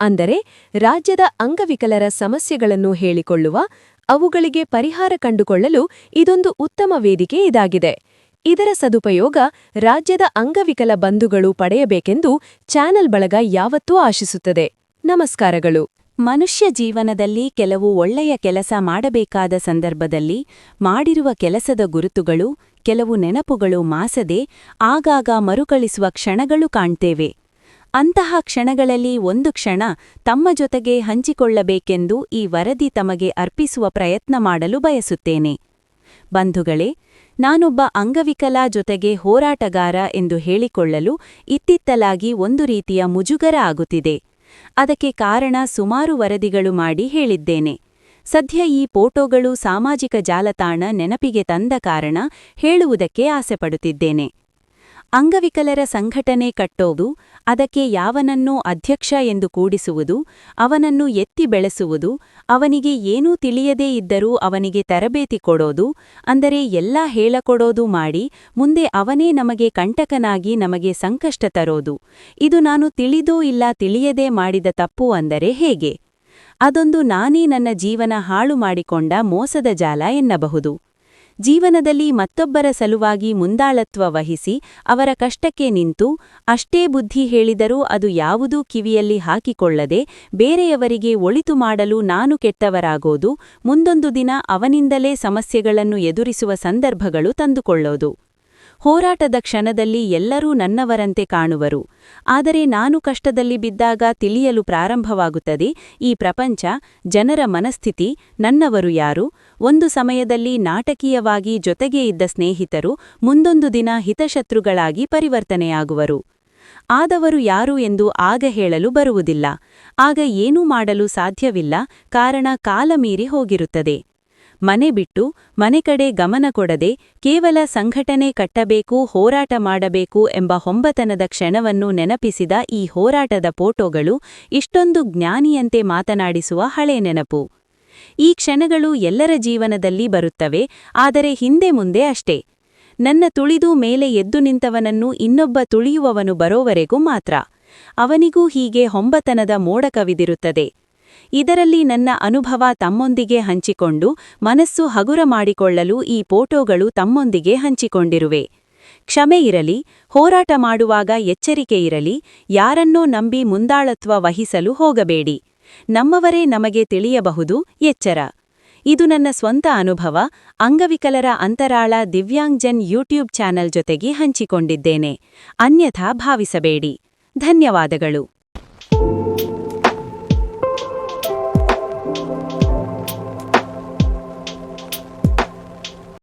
ಅಂದರೆ ರಾಜ್ಯದ ಅಂಗವಿಕಲರ ಸಮಸ್ಯೆಗಳನ್ನು ಹೇಳಿಕೊಳ್ಳುವ, ಅವುಗಳಿಗೆ ಪರಿಹಾರ ಕಂಡುಕೊಳ್ಳಲು ಇದೊಂದು ಉತ್ತಮ ವೇದಿಕೆ ಇದಾಗಿದೆ. ಇದರ ಸದುಪಯೋಗ ರಾಜ್ಯದ ಅಂಗವಿಕಲ ಬಂಧುಗಳು ಪಡೆಯಬೇಕೆಂದು ಚಾನೆಲ್ ಬಳಗ ಯಾವತ್ತೂ ಆಶಿಸುತ್ತದೆ. ನಮಸ್ಕಾರಗಳು. ಮನುಷ್ಯ ಜೀವನದಲ್ಲಿ ಕೆಲವು ಒಳ್ಳೆಯ ಕೆಲಸ ಮಾಡಬೇಕಾದ ಸಂದರ್ಭದಲ್ಲಿ ಮಾಡಿರುವ ಕೆಲಸದ ಗುರುತುಗಳು, ಕೆಲವು ನೆನಪುಗಳು ಮಾಸದೆ ಆಗಾಗ ಮರುಕಳಿಸುವ ಕ್ಷಣಗಳು ಕಾಣ್ತೇವೆ. ಅಂತಹ ಕ್ಷಣಗಳಲ್ಲಿ ಒಂದು ಕ್ಷಣ ತಮ್ಮ ಜೊತೆಗೆ ಹಂಚಿಕೊಳ್ಳಬೇಕೆಂದು ಈ ವರದಿ ತಮಗೆ ಅರ್ಪಿಸುವ ಪ್ರಯತ್ನ ಮಾಡಲು ಬಯಸುತ್ತೇನೆ. ಬಂಧುಗಳೇ, ನಾನೊಬ್ಬ ಅಂಗವಿಕಲ ಜೊತೆಗೆ ಹೋರಾಟಗಾರ ಎಂದು ಹೇಳಿಕೊಳ್ಳಲು ಇತ್ತಿತ್ತಲಾಗಿ ಒಂದು ರೀತಿಯ ಮುಜುಗರ ಆಗುತ್ತಿದೆ. ಅದಕ್ಕೆ ಕಾರಣ ಸುಮಾರು ವರದಿಗಳು ಮಾಡಿ ಹೇಳಿದ್ದೇನೆ. ಸದ್ಯ ಈ ಫೋಟೋಗಳು ಸಾಮಾಜಿಕ ಜಾಲತಾಣ ನೆನಪಿಗೆ ತಂದ ಕಾರಣ ಹೇಳುವುದಕ್ಕೆ ಆಸೆಪಡುತ್ತಿದ್ದೇನೆ. ಅಂಗವಿಕಲರ ಸಂಘಟನೆ ಕಟ್ಟೋದು, ಅದಕ್ಕೆ ಯಾವನನ್ನೂ ಅಧ್ಯಕ್ಷ ಎಂದು ಕೂಡಿಸುವುದು, ಅವನನ್ನು ಎತ್ತಿ ಬೆಳೆಸುವುದು, ಅವನಿಗೆ ಏನೂ ತಿಳಿಯದೇ ಇದ್ದರೂ ಅವನಿಗೆ ತರಬೇತಿ ಕೊಡೋದು, ಅಂದರೆ ಎಲ್ಲ ಹೇಳಕೊಡೋದು ಮಾಡಿ ಮುಂದೆ ಅವನೇ ನಮಗೆ ಕಂಟಕನಾಗಿ ನಮಗೆ ಸಂಕಷ್ಟ ತರೋದು. ಇದು ನಾನು ತಿಳಿದೋ ಇಲ್ಲ ತಿಳಿಯದೇ ಮಾಡಿದ ತಪ್ಪು ಅಂದರೆ ಹೇಗೆ? ಅದೊಂದು ನಾನೇ ನನ್ನ ಜೀವನ ಹಾಳು ಮಾಡಿಕೊಂಡ ಮೋಸದ ಜಾಲ ಎನ್ನಬಹುದು. ಜೀವನದಲ್ಲಿ ಮತ್ತೊಬ್ಬರ ಸಲುವಾಗಿ ಮುಂದಾಳತ್ವ ವಹಿಸಿ ಅವರ ಕಷ್ಟಕ್ಕೆ ನಿಂತು ಅಷ್ಟೇ ಬುದ್ಧಿ ಹೇಳಿದರೂ ಅದು ಯಾವುದೂ ಕಿವಿಯಲ್ಲಿ ಹಾಕಿಕೊಳ್ಳದೆ ಬೇರೆಯವರಿಗೆ ಒಳಿತು ಮಾಡಲು ನಾನು ಕೆಟ್ಟವರಾಗೋದು, ಮುಂದೊಂದು ದಿನ ಅವನಿಂದಲೇ ಸಮಸ್ಯೆಗಳನ್ನು ಎದುರಿಸುವ ಸಂದರ್ಭಗಳು ತಂದುಕೊಳ್ಳೋದು. ಹೋರಾಟದ ಕ್ಷಣದಲ್ಲಿ ಎಲ್ಲರೂ ನನ್ನವರಂತೆ ಕಾಣುವರು. ಆದರೆ ನಾನು ಕಷ್ಟದಲ್ಲಿ ಬಿದ್ದಾಗ ತಿಳಿಯಲು ಪ್ರಾರಂಭವಾಗುತ್ತದೆ. ಈ ಪ್ರಪಂಚ, ಜನರ ಮನಸ್ಥಿತಿ, ನನ್ನವರು ಯಾರು? ಒಂದು ಸಮಯದಲ್ಲಿ ನಾಟಕೀಯವಾಗಿ ಜೊತೆಗೆ ಇದ್ದ ಸ್ನೇಹಿತರು ಮುಂದೊಂದು ದಿನ ಹಿತಶತ್ರುಗಳಾಗಿ ಪರಿವರ್ತನೆಯಾಗುವರು. ಆದವರು ಯಾರು ಎಂದು ಆಗ ಹೇಳಲು ಬರುವುದಿಲ್ಲ. ಆಗ ಏನೂ ಮಾಡಲು ಸಾಧ್ಯವಿಲ್ಲ. ಕಾರಣ ಕಾಲ ಮೀರಿ ಹೋಗಿರುತ್ತದೆ. ಮನೆ ಬಿಟ್ಟು ಮನೆ ಕಡೆ ಗಮನ ಕೊಡದೆ ಕೇವಲ ಸಂಘಟನೆ ಕಟ್ಟಬೇಕು, ಹೋರಾಟ ಮಾಡಬೇಕು ಎಂಬ ಹೊಂಬತನದ ಕ್ಷಣವನ್ನು ನೆನಪಿಸಿದ ಈ ಹೋರಾಟದ ಫೋಟೋಗಳು ಇಷ್ಟೊಂದು ಜ್ಞಾನಿಯಂತೆ ಮಾತನಾಡಿಸುವ ಹಳೆ ನೆನಪು. ಈ ಕ್ಷಣಗಳು ಎಲ್ಲರ ಜೀವನದಲ್ಲಿ ಬರುತ್ತವೆ, ಆದರೆ ಹಿಂದೆ ಮುಂದೆ ಅಷ್ಟೇ. ನನ್ನ ತುಳಿದು ಮೇಲೆ ಎದ್ದು ನಿಂತವನನ್ನು ಇನ್ನೊಬ್ಬ ತುಳಿಯುವವನು ಬರೋವರೆಗೂ ಮಾತ್ರ. ಅವನಿಗೂ ಹೀಗೆ ಹೊಂಬತನದ ಮೋಡ ಕವಿದಿರುತ್ತದೆ. ಇದರಲ್ಲಿ ನನ್ನ ಅನುಭವ ತಮ್ಮೊಂದಿಗೆ ಹಂಚಿಕೊಂಡು, ಮನಸ್ಸು ಹಗುರ ಮಾಡಿಕೊಳ್ಳಲು ಈ ಫೋಟೋಗಳು ತಮ್ಮೊಂದಿಗೆ ಹಂಚಿಕೊಂಡಿರುವೆ. ಕ್ಷಮೆ ಇರಲಿ, ಹೋರಾಟ ಮಾಡುವಾಗ ಎಚ್ಚರಿಕೆ ಇರಲಿ, ಯಾರನ್ನೋ ನಂಬಿ ಮುಂದಾಳತ್ವ ವಹಿಸಲು ಹೋಗಬೇಡಿ. ನಮ್ಮವರೇ ನಮಗೆ ತಿಳಿಯಬಹುದು, ಎಚ್ಚರ. ಇದು ನನ್ನ ಸ್ವಂತ ಅನುಭವ, ಅಂಗವಿಕಲರ ಅಂತರಾಳ ದಿವ್ಯಾಂಗ್ಜನ್ ಯೂಟ್ಯೂಬ್ ಚಾನೆಲ್ ಜೊತೆಗೆ ಹಂಚಿಕೊಂಡಿದ್ದೇನೆ. ಅನ್ಯಥಾ ಭಾವಿಸಬೇಡಿ. ಧನ್ಯವಾದಗಳು.